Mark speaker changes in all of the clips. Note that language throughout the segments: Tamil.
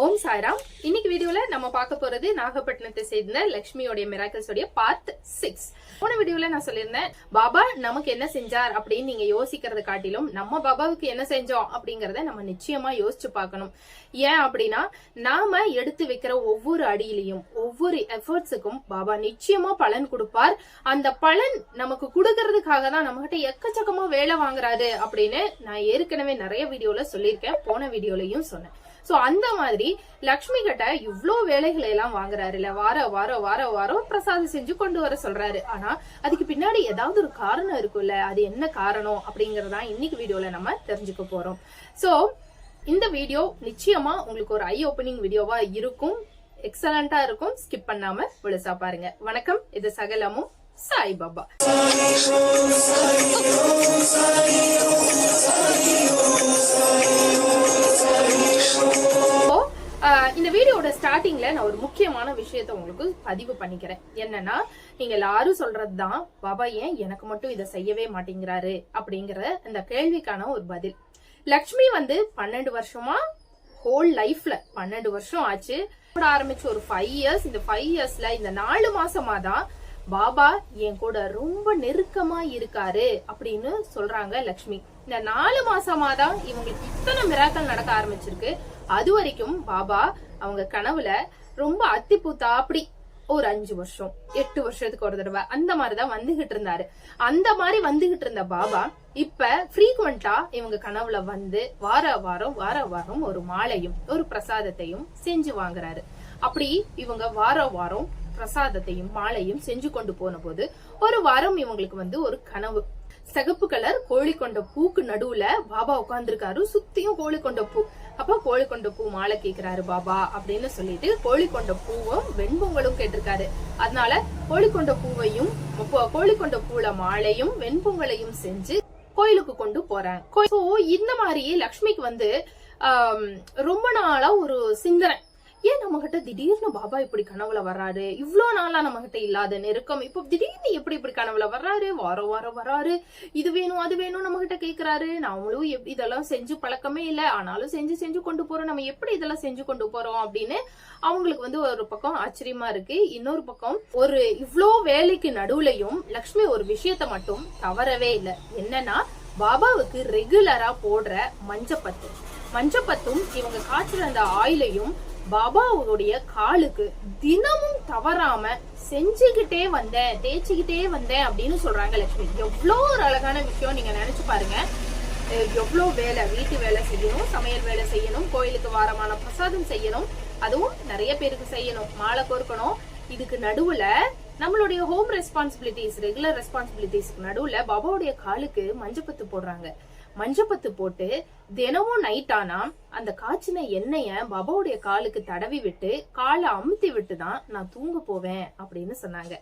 Speaker 1: ஓம் சாய்ராம். இன்னைக்கு வீடியோல நம்ம பார்க்க போறது நாகப்பட்டினத்தை சேர்ந்த லக்ஷ்மியோடைய மிராக்கல்ஸ் உடைய பார்ட் சிக்ஸ் போன வீடியோல நான் சொல்லியிருந்தேன் பாபா நமக்கு என்ன செஞ்சார் அப்படின்னு நீங்க யோசிக்கிறத காட்டிலும் நம்ம பாபாவுக்கு என்ன செஞ்சோம் அப்படிங்கறத நம்ம நிச்சயமா யோசிச்சு பார்க்கணும். ஏன் அப்படின்னா நாம எடுத்து வைக்கிற ஒவ்வொரு அடியிலையும் ஒவ்வொரு எஃபர்ட்ஸுக்கும் பாபா நிச்சயமா பலன் கொடுப்பார். அந்த பலன் நமக்கு கொடுக்கறதுக்காக தான் நம்ம கிட்ட எக்கச்சக்கமா வேலை வாங்குறாரு அப்படின்னு நான் ஏற்கனவே நிறைய வீடியோல சொல்லியிருக்கேன் போன வீடியோலயும் சொன்னேன். சோ அந்த மாதிரி லக்ஷ்மி கிட்ட இவ்வளோ வேலைகளை எல்லாம் வாங்குறாரு இல்ல வார வாரம் வார வாரம் பிரசாதம் செஞ்சு கொண்டு வர சொல்றாரு. ஆனா அதுக்கு பின்னாடி ஏதாவது ஒரு காரணம் இருக்கும்ல அது என்ன காரணம் அப்படிங்கறதா இன்னைக்கு வீடியோல நம்ம தெரிஞ்சுக்க போறோம். சோ இந்த வீடியோ நிச்சயமா உங்களுக்கு ஒரு ஐ ஓபனிங் வீடியோவா இருக்கும். எக்ஸலண்டா இருக்கும். ஸ்கிப் பண்ணாம முழுசா பாருங்க. வணக்கம். இது சகலமும் சாய்பாபா பாபா. இந்த வீடியோட ஸ்டார்டிங்ல நான் ஒரு முக்கியமான விஷயத்த உங்களுக்கு பதிவு பண்ணிக்கிறேன். என்னன்னா நீங்க எல்லாரும் சொல்றதுதான் பாபா ஏன் எனக்கு மட்டும் இதை செய்யவே மாட்டேங்கிறாரு? அப்படிங்கிற இந்த கேள்விக்கான ஒரு பதில். லக்ஷ்மி வந்து பன்னெண்டு வருஷமா ஹோல் லைஃப்ல பன்னெண்டு வருஷம் ஆச்சு. கூட ஆரம்பிச்சு ஒரு ஃபைவ் இயர்ஸ் இந்த ஃபைவ் இயர்ஸ்ல இந்த நாலு மாசமா தான் பாபா என் கூட ரொம்ப நெருக்கமா இருக்காரு அப்படின்னு சொல்றாங்க லக்ஷ்மி. இந்த நாலு மாசமா தான் இவங்களுக்கு இத்தனை மிராக்கள் நடக்க ஆரம்பிச்சிருக்கு. அது வரைக்கும் பாபா அவங்க கனவுல ரொம்ப அத்திப்பூத்தா அப்படி ஒரு அஞ்சு வருஷம் எட்டு வருஷத்துக்கு ஒரு தடவை அந்த மாதிரிதான் வந்துகிட்டு இருந்தாரு. அந்த மாதிரி வந்துகிட்டு இருந்த பாபா இப்ப ஃப்ரீக்வெண்டா இவங்க கனவுல வந்து வார வாரம் வார வாரம் ஒரு மாலையும் ஒரு பிரசாதத்தையும் செஞ்சு வாங்குறாரு. அப்படி இவங்க வார வாரம் பிரசாதத்தையும் மாலையும் செஞ்சு கொண்டு போன போது ஒரு வாரம் இவங்களுக்கு வந்து ஒரு கனவு சிகப்பு கலர் கோழி கொண்ட பூக்கு நடுவுல பாபா உட்கார்ந்துருக்காரு. சுத்தியும் கோழி கொண்ட பூ. அப்ப கோழி கொண்ட பூ மாலை கேக்குறாரு பாபா அப்படின்னு சொல்லிட்டு கோழி கொண்ட பூவும் வெண்பொங்கலும் கேட்டிருக்காரு. அதனால கோழி கொண்ட பூவையும் கோழி கொண்ட பூல மாலையும் வெண்பொங்கலையும் செஞ்சு கோயிலுக்கு கொண்டு போறாங்க. இந்த மாதிரி லக்ஷ்மிக்கு வந்து ரொம்ப நாளா ஒரு சிந்தனை. ஏன் நம்ம கிட்ட திடீர்னு பாபா இப்படி கனவுல வர்றாரு? இவ்வளோ நாளா நம்ம கிட்ட இல்லாத நெருக்கம். இப்போ திடீர்னு எப்படி இப்படி கனவுல வர்றாரு? வாரம் வாரம் வர்றாரு. இது வேணும் அது வேணும் நம்ம கிட்ட கேக்குறாரு. நாமளும் எப்- இதெல்லாம் செஞ்சு பழக்கமே இல்ல. ஆனாலும் செஞ்சு செஞ்சு கொண்டு போறோம். நம்ம எப்படி இதெல்லாம் செஞ்சு கொண்டு போறோம் அப்படின்னு அவங்களுக்கு வந்து ஒரு பக்கம் ஆச்சரியமா இருக்கு. இன்னொரு பக்கம் ஒரு இவ்வளோ வேலைக்கு நடுவுலையும் லக்ஷ்மி ஒரு விஷயத்த மட்டும் தவறவே இல்லை. என்னன்னா பாபாவுக்கு ரெகுலரா போடுற மஞ்சப்பத்து. மஞ்சப்பத்தும் இவங்க காய்ச்சல் அந்த ஆயிலையும் பாபாவுடைய காலுக்கு தினமும் தவறாம செஞ்சுக்கிட்டே வந்தேன் தேய்ச்சிக்கிட்டே வந்தேன் அப்படின்னு சொல்றாங்க லட்சுமி. எவ்வளோ ஒரு அழகான விஷயம் நீங்க நினைச்சு பாருங்க. எவ்வளோ வேலை வீட்டு வேலை செய்யணும் சமையல் வேலை செய்யணும் கோயிலுக்கு வாரமான பிரசாதம் செய்யணும் அதுவும் நிறைய பேருக்கு செய்யணும் மாலை கோர்க்கணும். இதுக்கு நடுவுல நம்மளுடைய ஹோம் ரெஸ்பான்சிபிலிட்டிஸ் ரெகுலர் ரெஸ்பான்சிபிலிட்டிஸ்க்கு நடுவுல பாபாவுடைய காலுக்கு மஞ்சப்பத்து போடுறாங்க. மஞ்சப்பத்து போட்டு தினமும் நைட் ஆனா அந்த காய்ச்சின எண்ணெய பாபாவுடைய காலுக்கு தடவி விட்டு காலை அமுத்தி விட்டு தான் நான் தூங்க போவேன் அப்படின்னு சொன்னாங்க.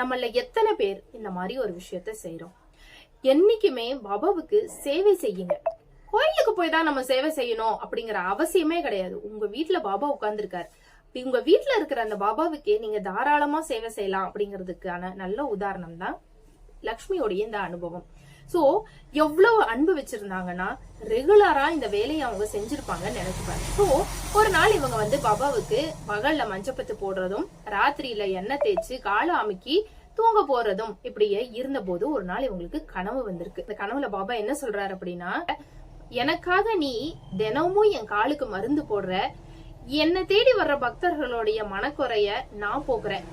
Speaker 1: நம்மள எத்தனை பேர் இந்த மாதிரி ஒரு விஷயத்த செய்யறோம் என்னைக்குமே பாபாவுக்கு சேவை செய்யுங்க. கோயிலுக்கு போய் தான் நம்ம சேவை செய்யணும் அப்படிங்கிற அவசியமே கிடையாது. உங்க வீட்டுல பாபா உட்கார்ந்துருக்காரு. உங்க வீட்டுல இருக்கிற அந்த பாபாவுக்கே நீங்க தாராளமா சேவை செய்யலாம் அப்படிங்கிறதுக்கான நல்ல உதாரணம் தான் லக்ஷ்மியோடைய இந்த அனுபவம். ஸோ எவ்வளவு அன்பு வச்சிருந்தாங்கன்னா ரெகுலரா இந்த வேலையை அவங்க செஞ்சிருப்பாங்கன்னு நினைச்சுப்பாங்க ஸோ ஒரு நாள் இவங்க வந்து பாபாவுக்கு பகல்ல மஞ்சப்பத்து போடுறதும் ராத்திரியில எண்ணெய் தேய்ச்சு காலை அமுக்கி தூங்க போறதும் இப்படியே இருந்தபோது ஒரு நாள் இவங்களுக்கு கனவு வந்திருக்கு. இந்த கனவுல பாபா என்ன சொல்றாரு அப்படின்னா எனக்காக நீ தினமும் என் காலுக்கு மருந்து போடுற என்னை தேடி வர்ற பக்தர்களுடைய மனக்குறைய நான் போக்குறேன்.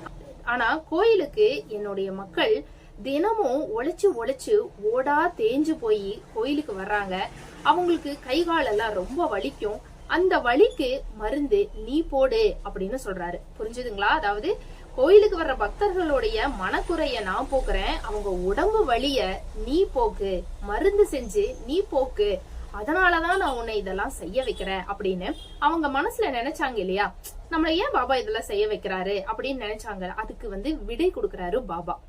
Speaker 1: ஆனா கோயிலுக்கு என்னுடைய மக்கள் தினமும் உழைச்சு உழைச்சு ஓடா தேஞ்சு போய் கோயிலுக்கு வர்றாங்க. அவங்களுக்கு கை காலெல்லாம் ரொம்ப வலிக்கும். அந்த வலிக்கு மருந்து நீ போடு அப்படின்னு சொல்றாரு. புரிஞ்சுதுங்களா? அதாவது கோயிலுக்கு வர்ற பக்தர்களுடைய மனக்குறைய நான் போக்குறேன். அவங்க உடம்பு வலிய நீ போக்கு மருந்து செஞ்சு நீ போக்கு. அதனாலதான் நான் உன்னை இதெல்லாம் செய்ய வைக்கிறேன் அப்படின்னு அவங்க மனசுல நினைச்சாங்க இல்லையா? நம்மள ஏன் பாபா இதெல்லாம் செய்ய வைக்கிறாரு அப்படின்னு நினைச்சாங்க. அதுக்கு வந்து விடை கொடுக்கறாரு பாபா.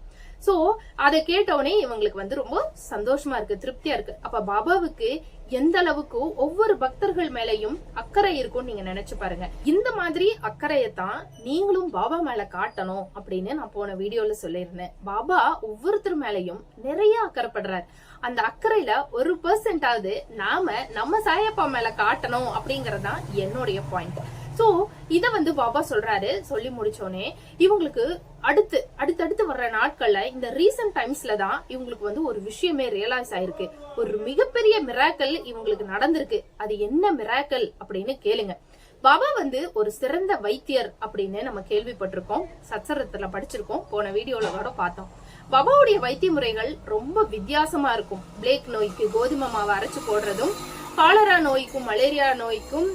Speaker 1: சோ அதை கேட்டவுடனே இவங்களுக்கு வந்து ரொம்ப சந்தோஷமா இருக்கு திருப்தியா இருக்கு. அப்ப பாபாவுக்கு எந்த அளவுக்கு ஒவ்வொரு பக்தர்கள் மேலையும் அக்கறை இருக்கும்னு நீங்க நினைச்சு பாருங்க. இந்த மாதிரி அக்கறையத்தான் நீங்களும் பாபா மேல காட்டணும் அப்படின்னு நான் போன வீடியோல சொல்லியிருந்தேன். பாபா ஒவ்வொருத்தர் மேலையும் நிறைய அக்கறைப்படுறாரு அந்த அக்கறையில ஒரு பெர்சென்டாவது நாம நம்ம சாயப்பா மேல காட்டணும் அப்படிங்கறதான் என்னுடைய பாயிண்ட் சோ இதை இத வந்து பாபா சொல்றாரு சொல்லி முடிச்சோனே இவங்களுக்கு அடுத்து அடுத்தடுத்து வர்ற நாட்கள்ல இந்த ரீசன்ட் டைம்ஸ்ல தான் இவங்களுக்கு வந்து ஒரு விஷயமே ரியலைஸ் ஆயிருக்கு. ஒரு மிகப்பெரிய மிராக்கல் இவங்களுக்கு நடந்திருக்கு. அது என்ன மிராக்கல் அப்படின்னு கேளுங்க. பாபா வந்து ஒரு சிறந்த வைத்தியர் அப்படின்னு நம்ம கேள்விப்பட்டிருக்கோம். சச்சரத்துல படிச்சிருக்கோம். போன வீடியோல கூட பார்த்தோம். பாபாவுடைய வைத்திய முறைகள் ரொம்ப வித்தியாசமா இருக்கும். பிளேக் நோய்க்கு கோதுமை மாவை அரைச்சு போடுறதும் காலரா நோய்க்கும் மலேரியா நோய்க்கும்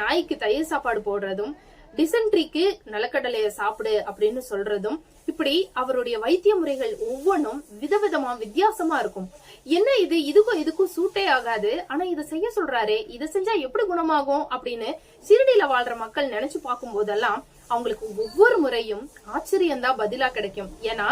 Speaker 1: நாய்க்கு தயிர் சாப்பாடு போடுறதும் டிசென்ட்ரிக்கு நிலக்கடலையை சாப்பிடு அப்படின்னு சொல்றதும் இப்படி அவருடைய வைத்திய முறைகள் ஒவ்வொன்றும் விதவிதமா வித்தியாசமா இருக்கும். என்ன இது? இதுக்கும் இதுக்கும் சூட்டே ஆகாது. ஆனா இதை செய்ய சொல்றாரு இதை செஞ்சா எப்படி குணமாகும் அப்படின்னு சிறுடியில வாழ்ற மக்கள் நினைச்சு பார்க்கும் போதெல்லாம் அவங்களுக்கு ஒவ்வொரு முறையும் ஆச்சரியம்தான் பதிலா கிடைக்கும். ஏன்னா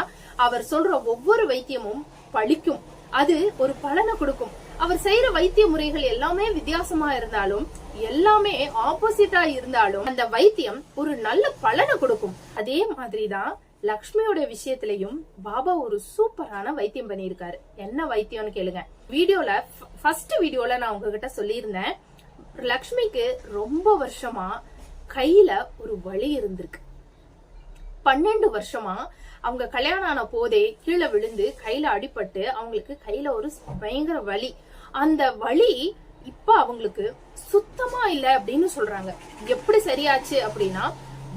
Speaker 1: அவர் சொல்ற ஒவ்வொரு வைத்தியமும் பழிக்கும். அது ஒரு பலனை கொடுக்கும். அவர் செய்யற வைத்திய முறைகள் எல்லாமே வித்தியாசமா இருந்தாலும் எல்லாமே ஆப்போசிட்டா இருந்தாலும் அந்த வைத்தியம் ஒரு நல்ல பலனை கொடுக்கும். அதே மாதிரிதான் லக்ஷ்மியோட விஷயத்திலையும் பாபா ஒரு சூப்பரான வைத்தியம் பண்ணியிருக்காரு. என்ன வைத்தியம்னு கேளுங்க. வீடியோல ஃபர்ஸ்ட் வீடியோல நான் உங்ககிட்ட சொல்லியிருந்தேன் லக்ஷ்மிக்கு ரொம்ப வருஷமா கையில ஒரு வலி இருந்திருக்கு. பன்னெண்டு வருஷமா அவங்க கல்யாணம் ஆன போதே கீழே விழுந்து கையில அடிபட்டு அவங்களுக்கு கையில ஒரு பயங்கர வலி. அந்த வலி இப்ப அவங்களுக்கு சுத்தமா இல்ல அப்படின்னு சொல்றாங்க. எப்படி சரியாச்சு அப்படின்னா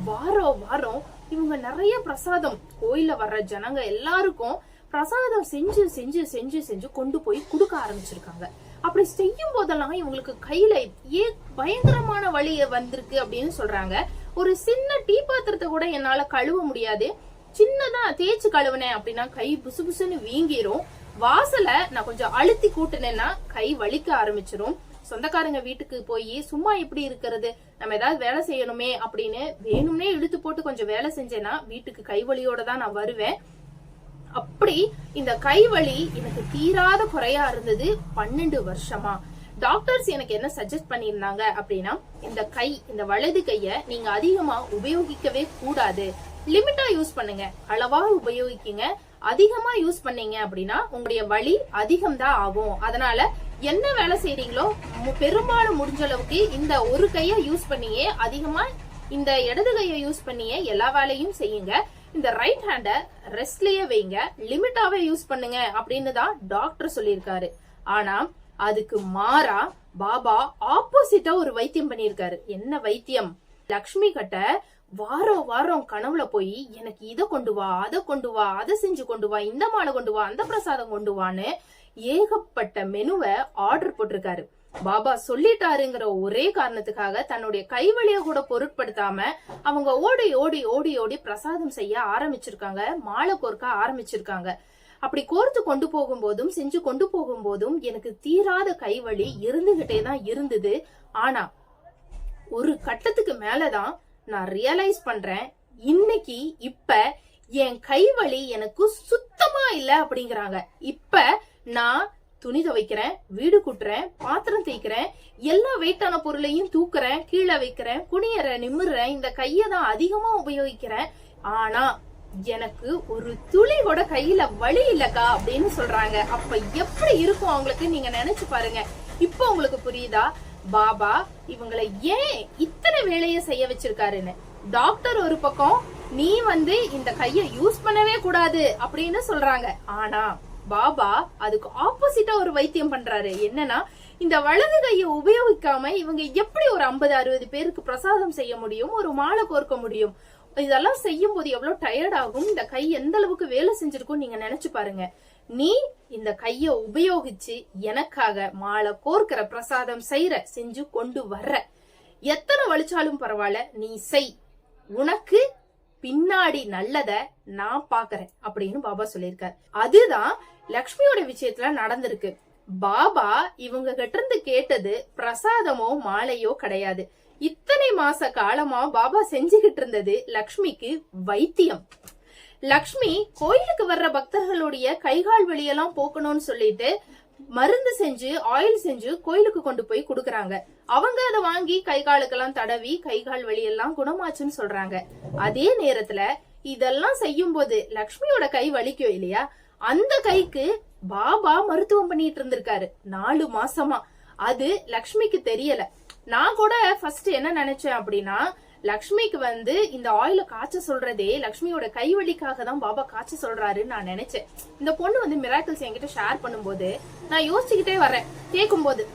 Speaker 1: வாரம் வாரம் இவங்க நிறைய பிரசாதம் கோயில வர்ற ஜனங்க எல்லாருக்கும் பிரசாதம் செஞ்சு செஞ்சு செஞ்சு செஞ்சு கொண்டு போய் கொடுக்க ஆரம்பிச்சிருக்காங்க. அப்படி செய்யும் போதெல்லாம் இவங்களுக்கு கையில ஏ பயங்கரமான வலி வந்திருக்கு அப்படின்னு சொல்றாங்க. ஒரு சின்ன டீ பாத்திரத்தை கூட என்னால கழுவ முடியாது. சின்னதா தேய்ச்சு கழுவுனேன் அப்படின்னா கை புசு புசுன்னு வீங்கிரும். வாசல நான் கொஞ்சம் அழுத்தி கூட்டினேன்னா கை வலிக்க ஆரம்பிச்சிரும். சொந்தக்காரங்க வீட்டுக்கு போய் சும்மா எப்படி இருக்கிறது? நம்ம ஏதாவது வேலை செய்யணுமே அப்படின்னு வேணும்னே இழுத்து போட்டு கொஞ்சம் வேலை செஞ்சேன்னா வீட்டுக்கு கைவலியோட தான் நான் வருவேன். அப்படி இந்த கைவலி எனக்கு தீராத குறையா இருந்தது பன்னெண்டு வருஷமா. டாக்டர்ஸ் எனக்கு என்ன சஜஸ்ட் பண்ணியிருந்தாங்க அப்படின்னா இந்த கை இந்த வலது கைய நீங்க அதிகமா உபயோகிக்கவே கூடாது. லிமிட்டா யூஸ் பண்ணுங்க. அளவா உபயோகிக்குங்க. அதிகமா யூஸ் பண்ணீங்க அப்படின்னா உங்களுடைய வலி அதிகம் தான் ஆகும். அதனால என்ன வேலை செய்றீங்களோ பெரும்பாலும் முடிஞ்ச அளவுக்கு இந்த ஒரு கைய யூஸ் பண்ணியே அதிகமா இந்த இடது கையை யூஸ் பண்ணியே எல்லா வேலையும் செய்யுங்க. இந்த ரைட் ஹேண்ட ரெஸ்ட்லயே வைங்க. லிமிட்டாவே யூஸ் பண்ணுங்க அப்படின்னு தான் டாக்டர் சொல்லியிருக்காரு. ஆனா அதுக்கு மாறா பாபா ஆப்போசிட்டா ஒரு வைத்தியம் பண்ணியிருக்காரு. என்ன வைத்தியம்? லக்ஷ்மி கட்ட வாரம் வாரம் கனவுல போய் எனக்கு இதை கொண்டு வா அதை கொண்டு வா அதை செஞ்சு கொண்டு வா இந்த மாலை கொண்டு வா அந்த பிரசாதம் கொண்டு வான்னு ஏகப்பட்ட மெனுவை ஆர்டர் போட்டிருக்காரு. பாபா சொல்லிட்டாருங்கிற ஒரே காரணத்துக்காக தன்னுடைய கைவழிய கூட பொருட்படுத்தாம அவங்க ஓடி ஓடி ஓடி ஓடி பிரசாதம் செய்ய ஆரம்பிச்சிருக்காங்க மாலை கோர்க்க ஆரம்பிச்சிருக்காங்க. அப்படி கோர்த்து கொண்டு போகும்போதும் செஞ்சு கொண்டு போகும்போதும் எனக்கு தீராத கைவழி இருந்துகிட்டே தான் இருந்தது. ஆனா ஒரு கட்டத்துக்கு மேலதான் நான் ரியலைஸ் பண்றேன் இன்னைக்கு இப்ப என் கைவலி எனக்கு சுத்தமா இல்ல அப்படிங்கிறாங்க. இப்ப நான் துணி துவைக்கிறேன் வீடு கூட்டுறேன் பாத்திரம் தேய்க்கிறேன் எல்லா வெயிட்டான பொருளையும் தூக்குறேன் கீழே வைக்கிறேன் குனியறேன் நிம்முறேன் இந்த கையை தான் அதிகமா உபயோகிக்கிறேன். ஆனா எனக்கு ஒரு துளி கூட கையில வலி இல்லக்கா அப்படின்னு சொல்றாங்க. அப்ப எப்படி இருக்கும் அவங்களுக்கு? நீங்க நினைச்சு பாருங்க. இப்போ உங்களுக்கு புரியுதா? பாபா இவங்களை ஏன் இத்தனை வேலையை செய்ய வச்சிருக்காருன்னு? டாக்டர் ஒரு பக்கம் நீ வந்து இந்த கைய யூஸ் பண்ணவே கூடாது அப்படின்னு சொல்றாங்க. ஆனா பாபா அதுக்கு ஆப்போசிட்டா ஒரு வைத்தியம் பண்றாரு. என்னன்னா இந்த வலது கையை உபயோகிக்காம இவங்க எப்படி ஒரு ஐம்பது அறுபது பேருக்கு பிரசாதம் செய்ய முடியும் ஒரு மாலை கோர்க்க முடியும்? இதெல்லாம் செய்யும் போது எவ்வளவு டயர்ட் ஆகும்? இந்த கை எந்த அளவுக்கு வேலை செஞ்சிருக்கும் நீங்க நினைச்சு பாருங்க. நீ இந்த கைய உபயோகிச்சு எனக்காக மாலை கோர்க்கிற பிரசாதம் செய்யற செஞ்சு கொண்டு வர்ற. எத்தனை வலிச்சாலும் பரவாயில்ல நீ செய். உனக்கு பின்னாடி நல்லத நான் பாக்குறேன் அப்படின்னு பாபா சொல்லியிருக்காரு. அதுதான் லக்ஷ்மியோட விஷயத்துல நடந்திருக்கு. பாபா இவங்க கிட்ட இருந்து கேட்டது பிரசாதமோ மாலையோ கிடையாது. இத்தனை மாச காலமா பாபா செஞ்சுகிட்டு இருந்தது லக்ஷ்மிக்கு வைத்தியம். லக்ஷ்மி கோயிலுக்கு வர்ற பக்தர்களுடைய கைகால் வலியெல்லாம் போக்கணும்னு சொல்லிட்டு மருந்து செஞ்சு ஆயில் செஞ்சு கோயிலுக்கு கொண்டு போய் கொடுக்கறாங்க. அவங்க அதை வாங்கி கை காலுக்கெல்லாம் தடவி கை கால் வலியெல்லாம் குணமாச்சுன்னு சொல்றாங்க. அதே நேரத்துல இதெல்லாம் செய்யும் போது லக்ஷ்மியோட கை வலிக்கும் இல்லையா? அந்த கைக்கு பாபா மருத்துவம் பண்ணிட்டு இருந்திருக்காரு. நாலு மாசமா. அது லக்ஷ்மிக்கு தெரியல. நான் கூட ஃபர்ஸ்ட் என்ன நினைச்சேன் அப்படின்னா லக்ஷ்மிக்கு வந்து இந்த ஆயில காய்ச்ச சொல்றதே லக்ஷ்மியோட கைவழிக்காக தான் பாபா காய்ச்ச சொல்றாருன்னு நான் நினைச்சேன். இந்த பொண்ணு வந்து மிராக்கிள்ஸ் என்கிட்ட ஷேர் பண்ணும்போது நான் யோசிச்சுக்கிட்டே வரேன் கேட்கும்போது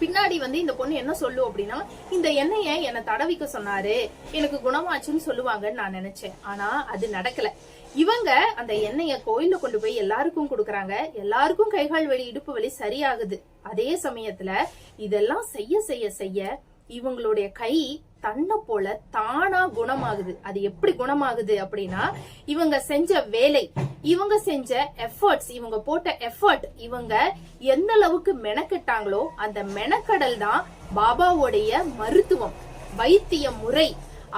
Speaker 1: பின்னாடி வந்து இந்த பொண்ணு என்ன சொல்லும் அப்படின்னா இந்த எண்ணெய என்னை தடவிக்க சொன்னாரு எனக்கு குணமாச்சுன்னு சொல்லுவாங்கன்னு நான் நினைச்சேன். ஆனா அது நடக்கல. இவங்க அந்த எண்ணெய கோயில்ல கொண்டு போய் எல்லாருக்கும் கொடுக்கறாங்க. எல்லாருக்கும் கைகால் வலி இடுப்பு வலி சரியாகுது. அதே சமயத்துல இதெல்லாம் செய்ய செய்ய செய்ய இவங்களுடைய கை தன்னை போல தானா குணமாகுது. அது எப்படி குணமாகுது அப்படின்னா இவங்க செஞ்ச வேலை இவங்க செஞ்ச எஃபர்ட்ஸ் இவங்க போட்ட எஃபர்ட் இவங்க எந்த அளவுக்கு மெனக்கெட்டாங்களோ அந்த மெனக்கடல் தான் பாபாவுடைய மருத்துவம் வைத்திய முறை.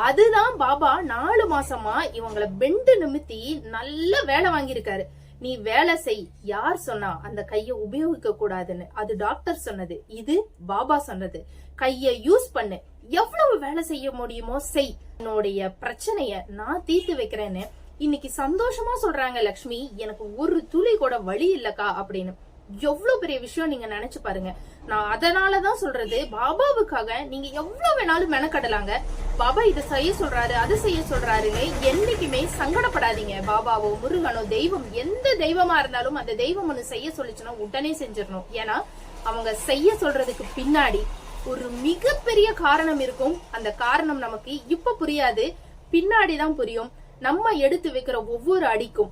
Speaker 1: அதுதான் பாபா நாலு மாசமா இவங்களை பெண்டு நிமித்தி நல்ல வேலை வாங்கியிருக்காரு. நீ வேலை செய். யார் சொன்னா அந்த கைய உபயோகிக்க கூடாதுன்னு அது டாக்டர் சொன்னது. இது பாபா சொன்னது. கைய யூஸ் பண்ணு. எவ்வளவு வேலை செய்ய முடியுமோ செய். என்னுடைய பிரச்சனைய நான் தீர்த்து வைக்கிறேன்னு இன்னைக்கு சந்தோஷமா சொல்றாங்க லக்ஷ்மி. எனக்கு ஒரு துளி கூட வழி இல்லக்கா அப்படின்னு. எவ்வளவு பெரிய விஷயம் நீங்க நினைச்சு பாருங்க. நான் அதனாலதான் சொல்றது பாபாவுக்காக நீங்க எவ்வளவு வேணாலும் மெனக்கடலாங்க. பாபா இதை செய்ய சொல்றாரு அதை செய்ய சொல்றாருன்னு என்னைக்குமே சங்கடப்படாதீங்க. பாபாவோ முருகனோ தெய்வம் எந்த தெய்வமா இருந்தாலும் அந்த தெய்வம் ஒண்ணு செய்ய சொல்லிச்சுன்னா உடனே செஞ்சிடணும். ஏன்னா அவங்க செய்ய சொல்றதுக்கு பின்னாடி ஒரு மிகப்பெரிய காரணம் இருக்கும். அந்த காரணம் நமக்கு இப்ப புரியாது. பின்னாடிதான் புரியும். நம்ம எடுத்து வைக்கிற ஒவ்வொரு அடிக்கும்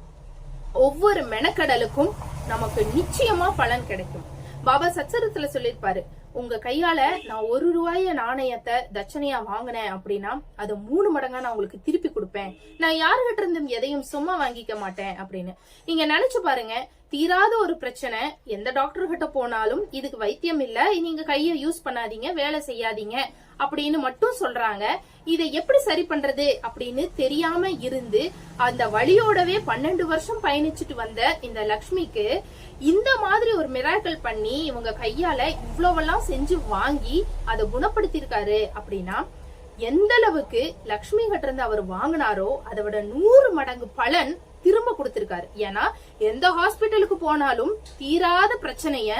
Speaker 1: ஒவ்வொரு மெனக்கடலுக்கும் நமக்கு நிச்சயமா பலன் கிடைக்கும். பாபா சச்சரத்துல சொல்லியிருப்பாரு உங்க கையால நான் ஒரு ரூபாய நாணயத்தை தட்சணையா வாங்கினேன் அப்படின்னா அதை மூணு மடங்கா நான் உங்களுக்கு திருப்பி கொடுப்பேன். நான் யாருகிட்ட இருந்தும் எதையும் சும்மா வாங்கிக்க மாட்டேன் அப்படின்னு. நீங்க நினைச்சு பாருங்க தீராத ஒரு பிரச்சனை. எந்த டாக்டர் கிட்ட போனாலும் இதுக்கு வைத்தியம் இல்ல. நீங்க கைய யூஸ் பண்ணாதீங்க வேலை செய்யாதீங்க அப்படின்னு மட்டும் சொல்றாங்க. இதை எப்படி சரி பண்றது அப்படின்னு தெரியாம இருந்து அந்த வழியோடவே பன்னெண்டு வருஷம் பயணிச்சுட்டு வந்த இந்த லக்ஷ்மிக்கு இந்த மாதிரி ஒரு மிராக்கள் பண்ணி இவங்க கையால இவ்வளவெல்லாம் செஞ்சு வாங்கி அதை குணப்படுத்தியிருக்காரு அப்படின்னா எந்த அளவுக்கு லக்ஷ்மி கிட்ட இருந்து அவர் வாங்கினாரோ அதை விட நூறு மடங்கு பலன் திரும்ப கொடுத்திருக்காரு. ஏன்னா எந்த ஹாஸ்பிட்டலுக்கு போனாலும் தீராத பிரச்சனைய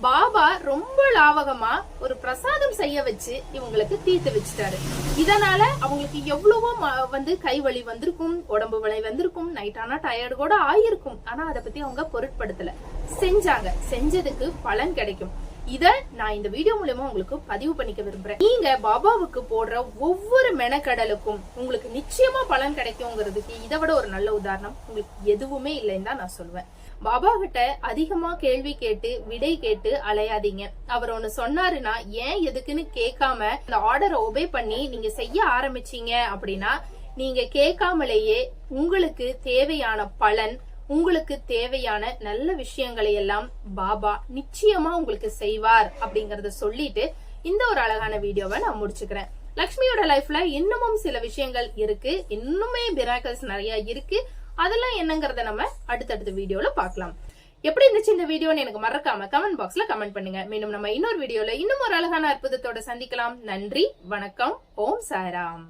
Speaker 1: பாபா ரொம்ப லாவகமா ஒரு பிரசாதம் செய்ய வச்சு இவங்களுக்கு தீர்த்து வச்சுட்டாரு. இதனால அவங்களுக்கு எவ்வளவோ ம- வந்து கை வலி வந்திருக்கும் உடம்பு வலி வந்திருக்கும் நைட் ஆனா டயர்டு கூட ஆயிருக்கும். ஆனா அதை பத்தி அவங்க பொருட்படுத்தல. செஞ்சாங்க. செஞ்சதுக்கு பலன் கிடைக்கும். இதை நான் இந்த வீடியோ மூலயமா உங்களுக்கு பதிவு பண்ணிக்க விரும்புறேன். நீங்க பாபாவுக்கு போடுற ஒவ்வொரு மெனக்கடலுக்கும் உங்களுக்கு நிச்சயமா பலன் கிடைக்குங்கிறதுக்கு இதை விட ஒரு நல்ல உதாரணம் உங்களுக்கு எதுவுமே இல்லைன்னு தான் நான் சொல்லுவேன். பாபா கிட்ட அதிகமா கேள்வி கேட்டு விடை கேட்டு அலையாதீங்க. அவர் ஒண்ணு சொன்னாருன்னா ஏன் எதுக்குன்னு கேட்காம இந்த ஆர்டரை ஒபே பண்ணி நீங்க செய்ய ஆரம்பிச்சீங்க? அப்படின்னா நீங்க கேட்காமலேயே உங்களுக்கு தேவையான பலன் உங்களுக்கு தேவையான நல்ல விஷயங்களை எல்லாம் பாபா நிச்சயமா உங்களுக்கு செய்வார் அப்படிங்கறத சொல்லிட்டு இந்த ஒரு அழகான வீடியோவை நான் முடிச்சுக்கிறேன். லக்ஷ்மியோட லைஃப்ல இன்னமும் சில விஷயங்கள் இருக்கு. இன்னுமே மிராக்கல்ஸ் நிறைய இருக்கு. அதெல்லாம் என்னங்கறத நம்ம அடுத்தடுத்த வீடியோல பார்க்கலாம். எப்படி இருந்துச்சு இந்த வீடியோன்னு எனக்கு மறக்காம கமெண்ட் பாக்ஸ்ல கமெண்ட் பண்ணுங்க. மீண்டும் நம்ம இன்னொரு வீடியோல இன்னும் ஒரு அழகான அற்புதத்தோட சந்திக்கலாம். நன்றி வணக்கம் ஓம் சாராம்